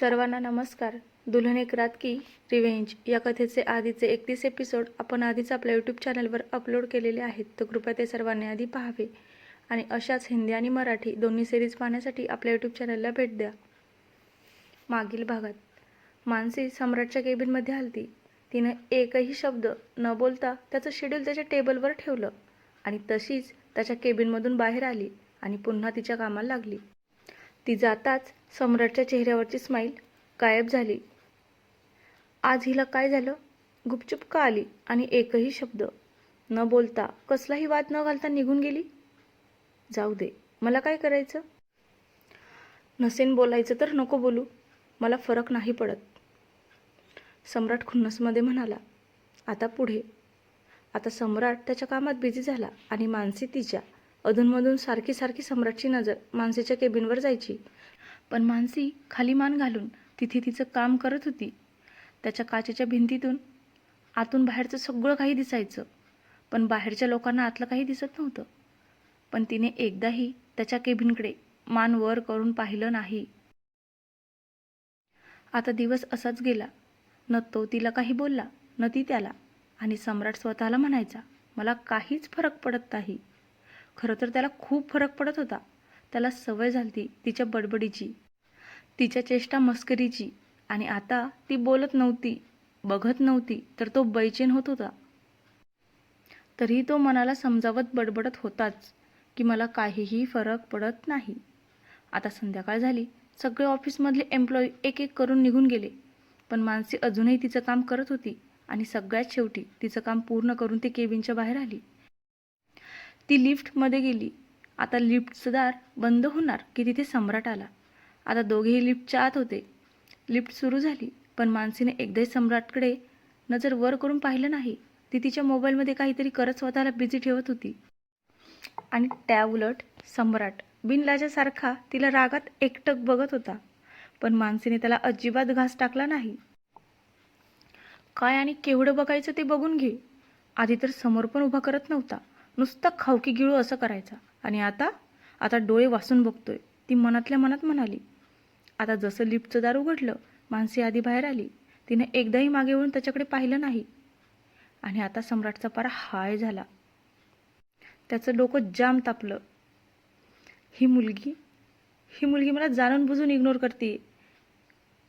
सर्वांना नमस्कार. दुल्हन एक रात की रिवेंज या कथेचे आधीचे एकतीस एपिसोड आपण आधीच आपल्या यूट्यूब चॅनलवर अपलोड केलेले आहेत. तर कृपया ते सर्वांनी आधी पाहावे. आणि अशाच हिंदी आणि मराठी दोन्ही सिरीज पाहण्यासाठी आपल्या यूट्यूब चॅनलला भेट द्या. मागील भागात मानसी सम्राटच्या केबिनमध्ये हलती तिनं एकही शब्द न बोलता त्याचं शेड्यूल त्याच्या टेबलवर ठेवलं आणि तशीच त्याच्या केबिनमधून बाहेर आली आणि पुन्हा तिच्या कामाला लागली. ती जाताच सम्राटच्या चेहऱ्यावरची स्माईल गायब झाली. आज हिला काय झालं? गुपचूप का आली? आणि एकही शब्द न बोलता कसलाही वाद न घालता निघून गेली? जाऊ दे मला काय करायचं? नसेन बोलायचं तर नको बोलू मला फरक नाही पडत. सम्राट खुन्नसमध्ये म्हणाला आता पुढे. आता सम्राट त्याच्या कामात बिझी झाला आणि मानसी तिच्या अधूनमधून सारखी सारखी सम्राटची नजर मानसीच्या केबिनवर जायची. पण मानसी खाली मान घालून तिथे तिचं काम करत होती. त्याच्या काचेच्या भिंतीतून आतून बाहेरचं सगळं काही दिसायचं. पण बाहेरच्या लोकांना आतलं काही दिसत नव्हतं. पण तिने एकदाही त्याच्या केबिनकडे मान वर करून पाहिलं नाही. आता दिवस असाच गेला. न तो तिला काही बोलला न ती त्याला. आणि सम्राट स्वतःला म्हणायचा मला काहीच फरक पडत नाही. खरं तर त्याला खूप फरक पडत होता. त्याला सवय झाली तिच्या बडबडीची तिच्या चेष्टा मस्करीची आणि आता ती बोलत नव्हती बघत नव्हती तर तो बैचेन होत होता. तरीही तो मनाला समजावत बडबडत होताच की मला काहीही फरक पडत नाही. आता संध्याकाळ झाली. सगळे ऑफिसमधले एम्प्लॉई एक एक करून निघून गेले. पण मानसी अजूनही तिचं काम करत होती आणि सगळ्यात शेवटी तिचं काम पूर्ण करून ती केबिनच्या बाहेर आली. ती लिफ्टमध्ये गेली. आता लिफ्टचं दार बंद होणार की तिथे सम्राट आला? आता दोघेही लिफ्टच्या आत होते. लिफ्ट सुरू झाली पण मानसीने एकदाही सम्राटकडे नजर वर करून पाहिलं नाही. ती तिच्या मोबाईलमध्ये काहीतरी करत स्वतःला बिझी ठेवत होती. आणि त्या उलट सम्राट बिनलाजासारखा तिला रागात एकटक बघत होता. पण मानसीने त्याला अजिबात घास टाकला नाही. काय आणि केवढं बघायचं ते बघून घे. आधी तर समोर पण उभा करत नव्हता. नुसता खावकी गिळू असं करायचा. आणि आता आता डोळे वासून बघतोय. ती मनातल्या मनात म्हणाली आता जसं लिफ्टचं दार उघडलं मानसी आधी बाहेर आली. तिने एकदाही मागे वळून त्याच्याकडे पाहिलं नाही. आणि आता सम्राटचा पारा हाय झाला. त्याचं डोकं जाम तापलं. ही मुलगी ही मुलगी मला जाणून बुजून इग्नोर करते.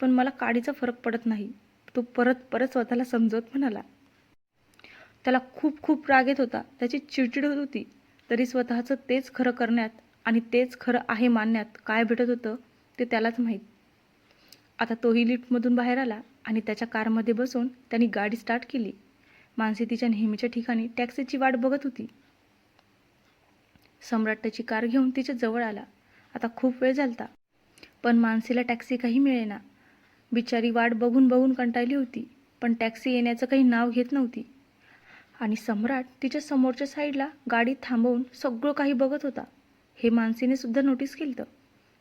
पण मला काडीचा फरक पडत नाही. तो परत परत स्वतःला समजवत म्हणाला त्याला खूप खूप राग येत होता. त्याची चिडचिड होत होती. तरी स्वतःचं तेच खरं करण्यात आणि तेच खरं आहे मानण्यात काय भेटत होतं ते त्यालाच माहीत. आता तोही लिफ्टमधून बाहेर आला आणि त्याच्या कारमध्ये बसून त्यांनी गाडी स्टार्ट केली. मानसी तिच्या नेहमीच्या ठिकाणी टॅक्सीची वाट बघत होती. सम्राट त्याची कार घेऊन तिच्या जवळ आला. आता खूप वेळ झालता. पण मानसीला टॅक्सी काही मिळेना. बिचारी वाट बघून बघून कंटाळली होती. पण टॅक्सी येण्याचं काही नाव घेत नव्हती. आणि सम्राट तिच्या समोरच्या साईडला गाडी थांबवून सगळं काही बघत होता. हे मानसीने सुद्धा नोटीस केलं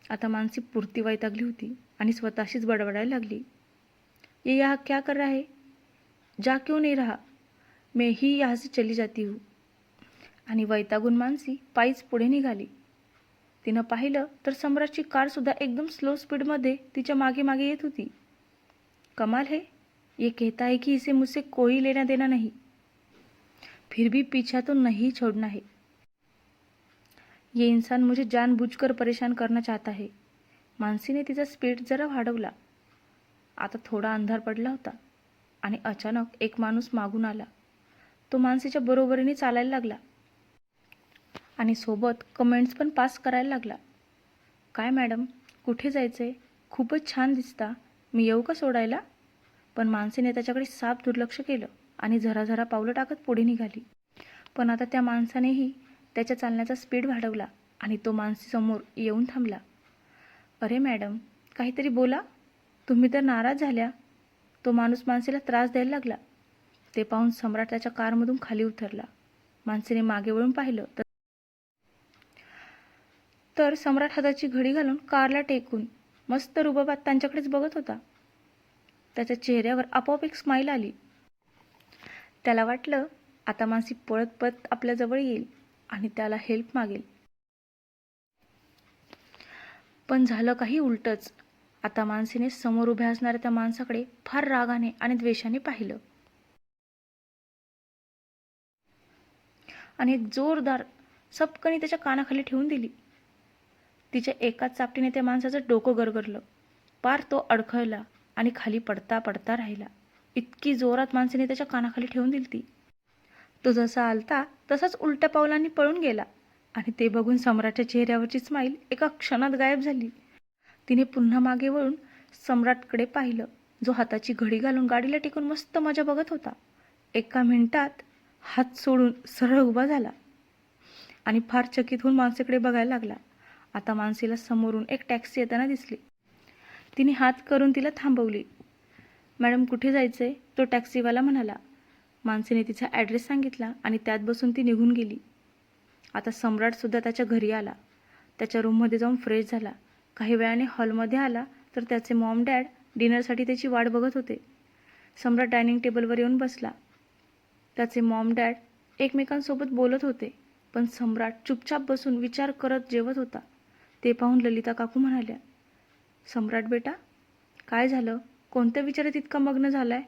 आता मानसी पुरती वैतागली होती आणि स्वतःशीच बडबडायला लागली. ये यहाँ क्या कर रहा है? जा क्यों नहीं रहा? मैं ही यहाँ से चली जाती हूँ. आणि वैतागून मानसी पायीच पुढे निघाली. तिनं पाहिलं तर सम्राटची कारसुद्धा एकदम स्लो स्पीडमध्ये तिच्यामागे मागे येत होती. कमाल है. ये कहता है कि इसे मुझसे कोई लेना देना नहीं. फिर भी पीछा तो नहीं छोड़ना है। ये इंसान मुझे जानबूझकर परेशान करना चाहता है। मानसीने तिचा स्पीड जरा वाढवला। आता थोडा अंधार पडला होता आणि अचानक एक माणूस मागून आला। तो मानसीच्या बरोबरीने चालायला लागला आणि सोबत कमेंट्स पण पास करायला लागला। काय मॅडम कुठे जायचंय? खूपच छान दिसता. मी येऊ का सोडायला? पण मानसीने त्याच्याकडे साफ दुर्लक्ष केलं. आणि झरा झरा पावलं टाकत पुढे निघाली. पण आता त्या माणसानेही त्याच्या चालण्याचा स्पीड वाढवला आणि तो माणसीसमोर येऊन थांबला. अरे मॅडम काहीतरी बोला. तुम्ही तर नाराज झाल्या. तो माणूस मानसीला त्रास द्यायला लागला. ते पाहून सम्राट त्याच्या कारमधून खाली उतरला. मानसीने मागे वळून पाहिलं तर तर सम्राट हाताची घडी घालून कारला टेकून मस्त रुबाबात त्यांच्याकडेच बघत होता. त्याच्या चेहऱ्यावर आपोआप एक स्माईल आली. त्याला वाटलं आता मानसी पळत पळत आपल्याजवळ येईल आणि त्याला हेल्प मागेल. पण झालं काही उलटच. आता मानसीने समोर उभ्या असणाऱ्या त्या माणसाकडे फार रागाने आणि द्वेषाने पाहिलं. आणि एक जोरदार सपकणी त्याच्या कानाखाली ठेवून दिली. तिच्या एकाच चापटीने त्या माणसाचं डोकं गरगरलं. पार तो अडखळला आणि खाली पडता पडता राहिला. इतकी जोरात माणसाने त्याच्या कानाखाली ठेवून दिली ती. तो जसा आलता तसाच उलट्या पावलांनी पळून गेला आणि ते बघून सम्राटच्या चेहऱ्यावरची स्माईल एका क्षणात गायब झाली. तिने पुन्हा मागे वळून सम्राटकडे पाहिलं जो हाताची घडी घालून गाडीला टेकून मस्त मजा बघत होता. एका मिनिटात हात सोडून सरळ उभा झाला आणि फार चकित होऊन माणसेकडे बघायला लागला. आता माणसेला समोरून एक टॅक्सी येताना दिसली. तिने हात करून तिला थांबवली. मॅडम कुठे जायचंय? तो टॅक्सीवाला म्हणाला. मानसीने तिचा ॲड्रेस सांगितला आणि त्यात बसून ती निघून गेली. आता सम्राटसुद्धा त्याच्या घरी आला. त्याच्या रूममध्ये जाऊन फ्रेश झाला. काही वेळाने हॉलमध्ये आला तर त्याचे मॉम डॅड डिनरसाठी त्याची वाट बघत होते. सम्राट डायनिंग टेबलवर येऊन बसला. त्याचे मॉम डॅड एकमेकांसोबत बोलत होते पण सम्राट चुपचाप बसून विचार करत जेवत होता. ते पाहून ललिता काकू म्हणाल्या सम्राट बेटा काय झालं? कोणत्या विचारात इतका मग्न झालाय?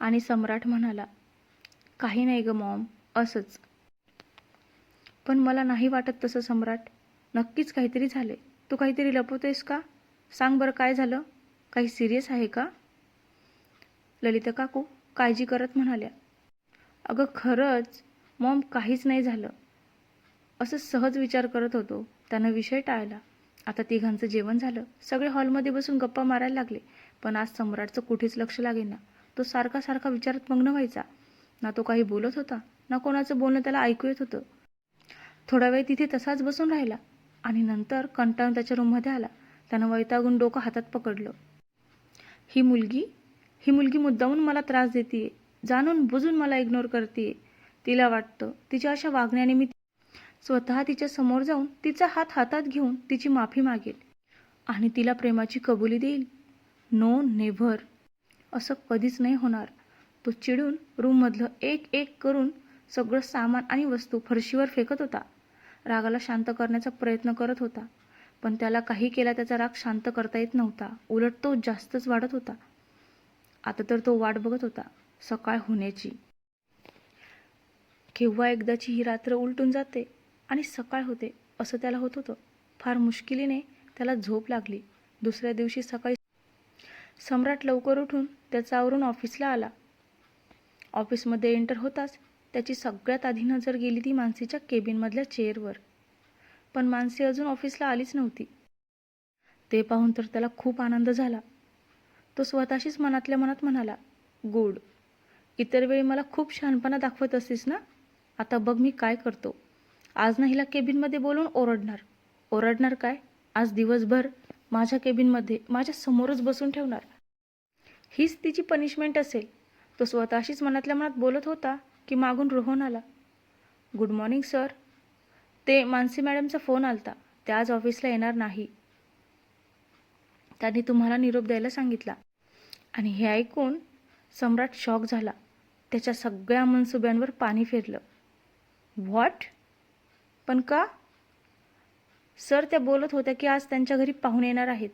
आणि सम्राट म्हणाला काही नाही ग मॉम असंच. पण मला नाही वाटत तसं सम्राट. नक्कीच काहीतरी झाले तू काहीतरी लपवतोयस का? सांग बरं काय झालं? काही सिरियस आहे का? ललिता काकू काळजी करत म्हणाल्या अगं खरंच मॉम काहीच नाही झालं. असं सहज विचार करत होतो. त्यानं विषय टाळला. आता तिघांचं जेवण झालं. सगळे हॉलमध्ये बसून गप्पा मारायला लागले. पण आज सम्राटचं कुठेच लक्ष लागेना. तो सारखा सारखा विचारात मग्न व्हायचा. ना तो काही बोलत होता ना कोणाचं बोलणं त्याला ऐकू येत होतं. थोडा वेळ तिथे तसाच बसून राहिला आणि नंतर कंटाळून त्याच्या रूममध्ये आला. त्यानं वैतागून डोकं हातात पकडलं. ही मुलगी? ही मुलगी मुद्दामून मला त्रास देते जाणून बुजून मला इग्नोर करते तिला वाटतं. तिच्या अशा वागण्याने मी स्वतः तिच्या समोर जाऊन तिचा हात हातात घेऊन तिची माफी मागेल. आणि तिला प्रेमाची कबुली देईल. No never. असं कधीच नाही होणार. तो चिडून रूममधलं एक एक करून सगळं सामान आणि वस्तू फरशीवर फेकत होता. रागाला शांत करण्याचा प्रयत्न करत होता. पण त्याला काही केला त्याचा राग शांत करता येत नव्हता. उलट तो जास्तच वाढत होता. आता तर तो वाट बघत होता. सकाळ होण्याची. केव्हा एकदाची ही रात्र उलटून जाते आणि सकाळ होते असं त्याला होत होतं. फार मुश्किलीने त्याला झोप लागली. दुसऱ्या दिवशी सकाळी सम्राट लवकर उठून त्याचा आवरून ऑफिसला आला. ऑफिसमध्ये एंटर होताच त्याची सगळ्यात आधी नजर गेली ती मानसीच्या केबिनमधल्या चेअरवर. पण मानसी अजून ऑफिसला आलीच नव्हती. ते पाहून तर त्याला खूप आनंद झाला. तो स्वतःशीच मनातल्या मनात म्हणाला गुड इतर वेळी मला खूप शहाणपणा दाखवत असतीस ना? आता बघ मी काय करतो. आज ना हिला केबिनमध्ये बोलून ओरडणार. ओरडणार काय? आज दिवसभर माझ्या केबिनमध्ये माझ्या समोरच बसून ठेवणार. हीच तिची पनिशमेंट असेल. तो स्वतःशीच मनातल्या मनात बोलत होता की मागून रोहन आला. गुड मॉर्निंग सर ते मानसी मॅडमचा फोन आलता. त्या आज ऑफिसला येणार नाही. त्यांनी तुम्हाला निरोप द्यायला सांगितला. आणि हे ऐकून सम्राट शॉक झाला. त्याच्या सगळ्या मनसुब्यांवर पाणी फिरलं. व्हॉट पण का? सर त्या बोलत होत्या की आज त्यांच्या घरी पाहुणे येणार आहेत.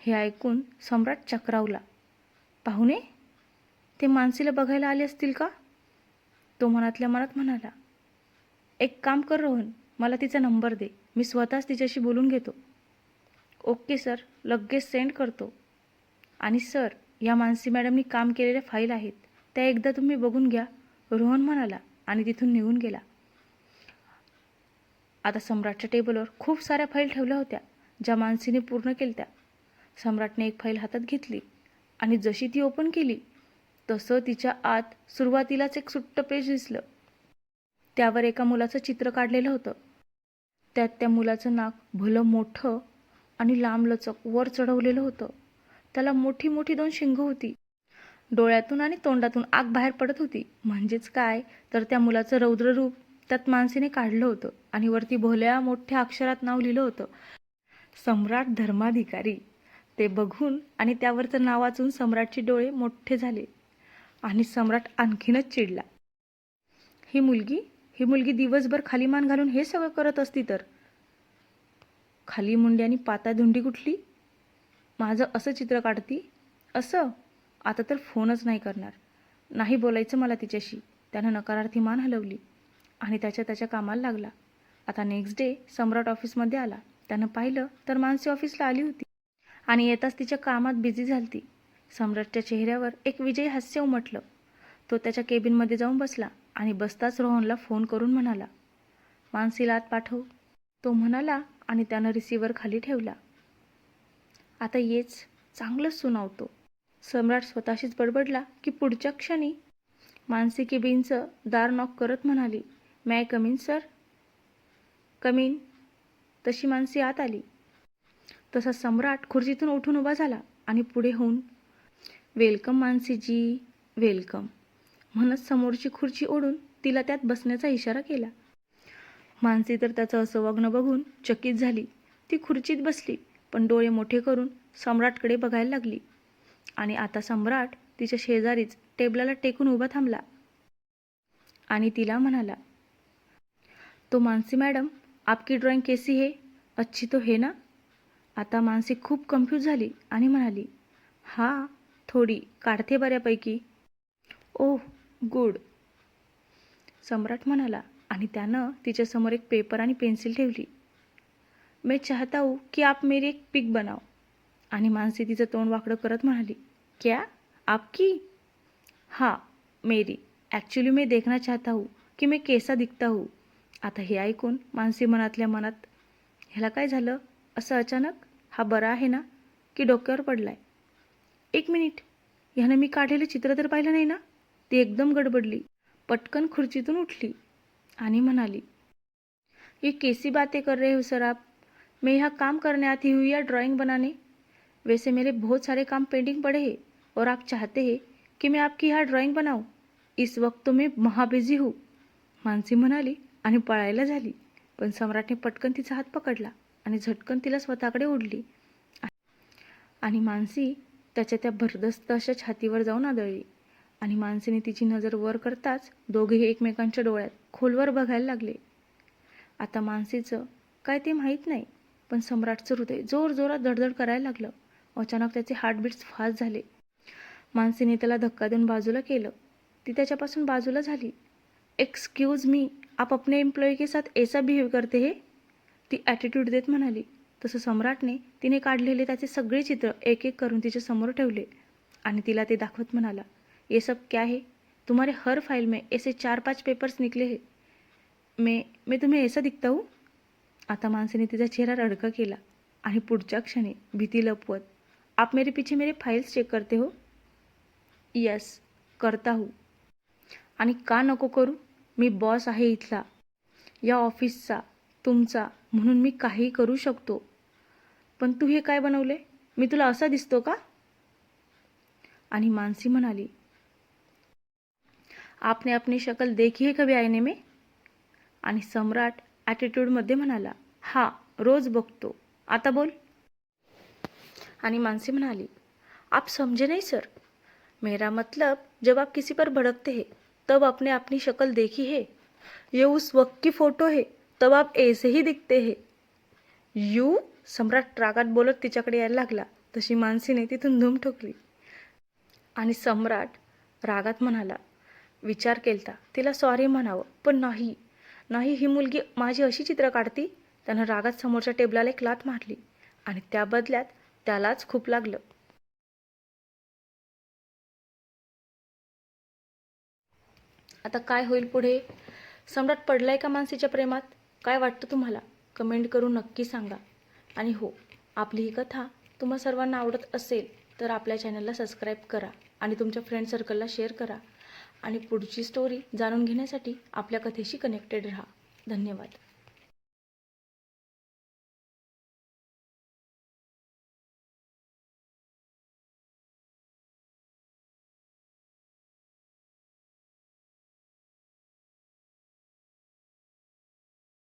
हे ऐकून सम्राट चक्रावला. पाहुणे? ते मानसीला बघायला आले असतील का? तो मनातल्या मनात म्हणाला. एक काम कर रोहन मला तिचा नंबर दे. मी स्वतःच तिच्याशी बोलून घेतो. Okay sir. लगेच सेंड करतो. आणि सर या मानसी मॅडमनी काम केलेल्या फाईल आहेत. त्या एकदा तुम्ही बघून घ्या. रोहन म्हणाला. आणि तिथून निघून गेला. आता सम्राटच्या टेबलवर खूप साऱ्या फाईल ठेवल्या होत्या ज्या मानसीने पूर्ण केल्या सम्राटने एक फाईल हातात घेतली आणि जशी ती ओपन केली तसं तिच्या आत सुरुवातीलाच एक सुट्ट पेज दिसलं. त्यावर एका मुलाचं चित्र काढलेलं होतं. त्यात त्या मुलाचं नाक भलं मोठं आणि लांबलचक वर चढवलेलं होतं. त्याला मोठी मोठी दोन शिंग होती. डोळ्यातून आणि तोंडातून आग बाहेर पडत होती. म्हणजेच काय? तर त्या मुलाचं रौद्ररूप त्यात माणसीने काढलं होतं आणि वरती भोल्या मोठ्या अक्षरात नाव लिहिलं होतं. सम्राट धर्माधिकारी. ते बघून आणि त्यावरचं नाव वाचून सम्राटचे डोळे मोठे झाले आणि सम्राट आणखीनच चिडला. ही मुलगी? ही मुलगी दिवसभर खाली मान घालून हे सगळं करत असती तर? खाली मुंडी आणि पाता धुंडी कुठली? माझं असं चित्र काढती? असं? आता तर फोनच नाही करणार. नाही बोलायचं मला तिच्याशी. त्यानं नकारार्थी मान हलवली आणि त्याच्या त्याच्या कामाला लागला. आता नेक्स्ट डे सम्राट ऑफिसमध्ये आला. त्यानं पाहिलं तर मानसी ऑफिसला आली होती आणि येताच तिच्या कामात बिझी झालती. सम्राटच्या चेहऱ्यावर एक विजयी हास्य उमटलं. तो त्याच्या केबिनमध्ये जाऊन बसला आणि बसताच रोहनला फोन करून म्हणाला मानसीला आत पाठव. तो म्हणाला आणि त्यानं रिसिव्हर खाली ठेवला. आता येच. चांगलंच सुनावतो. सम्राट स्वतःशीच बडबडला की पुढच्या क्षणी मानसी केबिनचं दार नॉक करत म्हणाली मॅ कमीन सर कमीन तशी मानसी आत आली. तसा सम्राट खुर्चीतून उठून उभा झाला आणि पुढे होऊन वेलकम मानसीजी वेलकम म्हणत समोरची खुर्ची ओढून तिला त्यात बसण्याचा इशारा केला. मानसी तर त्याचं असं वागणं बघून चकित झाली. ती खुर्चीत बसली पण डोळे मोठे करून सम्राटकडे बघायला लागली. आणि आता सम्राट तिच्या शेजारीच टेबलाला टेकून उभा थांबला. आणि तिला म्हणाला तो मानसी मॅडम आपकी ड्रॉइंग कैसी है? अच्छी तो है ना? आता मानसी खूप कन्फ्यूज झाली आणि म्हणाली हा थोडी काढते बऱ्यापैकी. Oh good. सम्राट म्हणाला आणि त्यानं तिच्यासमोर एक पेपर आणि पेन्सिल ठेवली. मैं चाहता हूँ की आप मेरी एक पिक बनाओ. आणि मानसी तिचं तोंड वाकडं करत म्हणाली क्या? आपकी? हाँ मेरी. ॲक्च्युली मैं देखना चाहता हूँ की मैं केसा दिखता हूँ. आता हे ऐकून मानसी मनातल्या मनात ह्याला काय झालं? असं अचानक? हा बरा आहे ना? की डोक्यावर पडलाय? एक मिनिट. ह्यानं मी काढलेलं चित्र तर पाहिलं नाही ना? ती एकदम गडबडली. पटकन खुर्चीतून उठली आणि म्हणाली ये कैसी बातें कर रहे हो सर आप? मैं ह्या काम करने आती हुई या ड्राइंग बनाने? वैसे मेरे बहुत सारे काम पेंडिंग पड़े हैं और आप चाहते हैं कि मैं आपकी यहाँ ड्रॉइंग बनाऊं। इस वक्त तो मैं महाबिझी हूँ। मानसी म्हणाली आणि पळायला झाली. पण सम्राटने पटकन तिचा हात पकडला आणि झटकन तिला स्वतःकडे ओढली. आणि मानसी त्याच्या त्या भरदस्त अशा छातीवर जाऊन आदळली. आणि मानसीने तिची नजर वर करताच दोघेही एकमेकांच्या डोळ्यात खोलवर बघायला लागले. आता मानसीचं काय ते माहीत नाही पण सम्राटचं हृदय जोर जोरात धडधड करायला लागलं. अचानक त्याचे हार्टबीट्स फास्ट झाले. मानसीने त्याला धक्का देऊन बाजूला केलं. ती त्याच्यापासून बाजूला झाली. एक्सक्यूज मी आप अपने एम्प्लॉई के साथ ऐसा बिहेव करते हे? ती ॲटिट्यूड देत म्हणाली. तसं सम्राटने तिने काढलेले त्याचे सगळे चित्र एक एक करून तिच्या समोर ठेवले. आणि तिला ते दाखवत म्हणाला ये सब क्या है? तुम्हारे हर फाइल में ऐसे चार पाच पेपर्स निकले हे. मे मी तुम्ही ऐसा दिखता हूँ? आता माणसाने तिचा चेहरा रडका केला आणि पुढच्या क्षणी भीती लपवत आप मेरे पीछे मेरे फाइल्स चेक करते हो? यस करता हूँ. आणि का नको करू? मी बॉस आहे इथला. या ऑफिसचा तुमचा म्हणून मी काही करू शकतो. पण तू हे काय बनवले? मी तुला असा दिसतो का? आणि मानसी म्हणाली आपने अपनी शकल देखी है कभी आईने में? आणि सम्राट ॲटिट्यूडमध्ये म्हणाला हा रोज बघतो. आता बोल. आणि मानसी म्हणाली आप समझे नहीं सर. मेरा मतलब जब आप किसी पर भड़कते हैं तब आपने अपनी शक्ल देखी है. ये उस वक्त की फोटो है तब आप ऐसे ही दिखते हैं. यू? सम्राट रागात बोलत तिच्याकडे यायला लागला. तशी मानसीने तिथून धूम ठोकली. आणि सम्राट रागात म्हणाला विचार केलता तिला सॉरी म्हणावं पण नाही. नाही ही मुलगी माझी अशी चित्र काढती? त्यानं रागात समोरच्या टेबलाला एक लात मारली आणि त्या बदल्यात त्यालाच खूप लागलं. आता काय होईल पुढे? सम्राट पडलाय का मानसीच्या प्रेमात? काय वाटतं तुम्हाला? कमेंट करून नक्की सांगा. आणि हो आपली ही कथा तुम्हा सर्वांना आवडत असेल तर आपल्या चॅनलला सबस्क्राईब करा आणि तुमच्या फ्रेंड सर्कलला शेअर करा. आणि पुढची स्टोरी जाणून घेण्यासाठी आपल्या कथेशी कनेक्टेड राहा. धन्यवाद.